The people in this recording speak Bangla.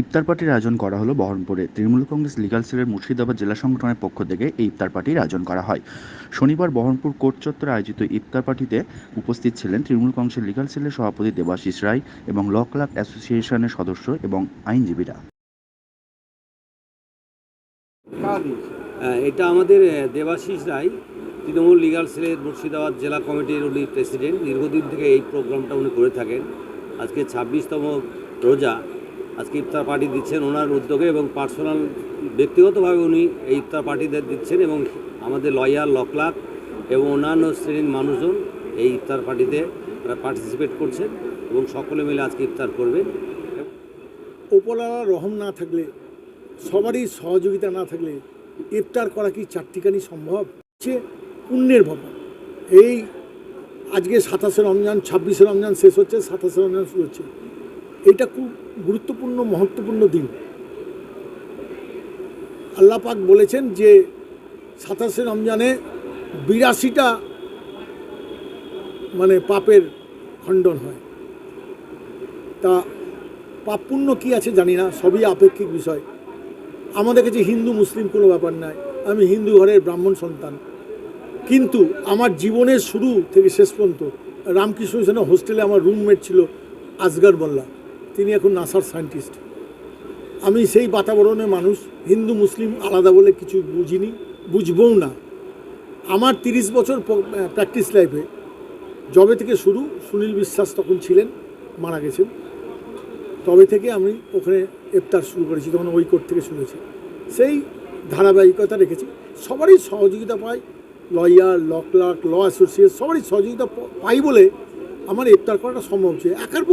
ইফতার পার্টির আয়োজন করা হলো বহরমপুরে। তৃণমূল কংগ্রেস লিগাল সেলের মুর্শিদাবাদ জেলা সংগঠনের পক্ষ থেকে এই ইফতার পার্টির আয়োজন করা হয়। শনিবার বহরমপুর কোর্ট চত্বরে আয়োজিত ইফতার পার্টিতে উপস্থিত ছিলেন তৃণমূল কংগ্রেসের লিগাল সেলের সভাপতি দেবাশিস রায় এবং ল ক্লাব অ্যাসোসিয়েশনের সদস্য এবং আইনজীবীরা। এটা আমাদের দেবাশিস রায়, তৃণমূল লিগাল সেলের মুর্শিদাবাদ জেলা কমিটির উনি প্রেসিডেন্ট। দীর্ঘদিন থেকে এই প্রোগ্রামটা উনি করে থাকেন। আজকে ছাব্বিশতম রোজা। আজকে ইফতার পার্টি দিচ্ছেন ওনার উদ্যোগে এবং পার্সোনাল, ব্যক্তিগতভাবে উনি এই ইফতার পার্টিদের দিচ্ছেন এবং আমাদের লয়ার লকলাক এবং অন্যান্য শ্রেণির মানুষজন এই ইফতার পার্টিতে পার্টিসিপেট করছেন এবং সকলে মিলে আজকে ইফতার করবেন। ওপরওয়ালা রহম না থাকলে, সবারই সহযোগিতা না থাকলে ইফতার করা কি চারটিখানি সম্ভব? হচ্ছে পুণ্যের ব্যাপার এই আজকে সাতাশে রমজান, ছাব্বিশে রমজান শেষ হচ্ছে, সাতাশে রমজান শুরু হচ্ছে। এটা খুব গুরুত্বপূর্ণ, মহত্বপূর্ণ দিন। আল্লাহ পাক বলেছেন যে সাতাশে রমজানে বিরাশিটা মানে পাপের খণ্ডন হয়। তা পাপ পুণ্য কী আছে জানি না, সবই আপেক্ষিক বিষয়। আমাদের কাছে হিন্দু, মুসলিম কোনো ব্যাপার নয় আমি হিন্দু ঘরের ব্রাহ্মণ সন্তান। কিন্তু আমার জীবনের শুরু থেকে শেষ পর্যন্ত রামকৃষ্ণ হোস্টেলে আমার রুমমেট ছিল আসগার বল্লা তিনি এখন নাসার সায়েন্টিস্ট। আমি সেই বাতাবরণের মানুষ, হিন্দু, মুসলিম, আলাদা বলে কিছু বুঝিনি, বুঝবও না। আমার তিরিশ বছর প্র্যাকটিস লাইফে জবে থেকে শুরু সুনীল বিশ্বাস তখন ছিলেন, মারা গেছেন। তবে থেকে আমি ওখানে ইফতার শুরু করেছি, তখন ওই কোর্ট থেকে শুনেছি সেই ধারাবাহিকতা রেখেছি। সবারই সহযোগিতা পাই, lawyer, law clerk, law associate, সবারই সহযোগিতা পাই বলে আমার ইফতার করাটা সম্ভব হচ্ছে একার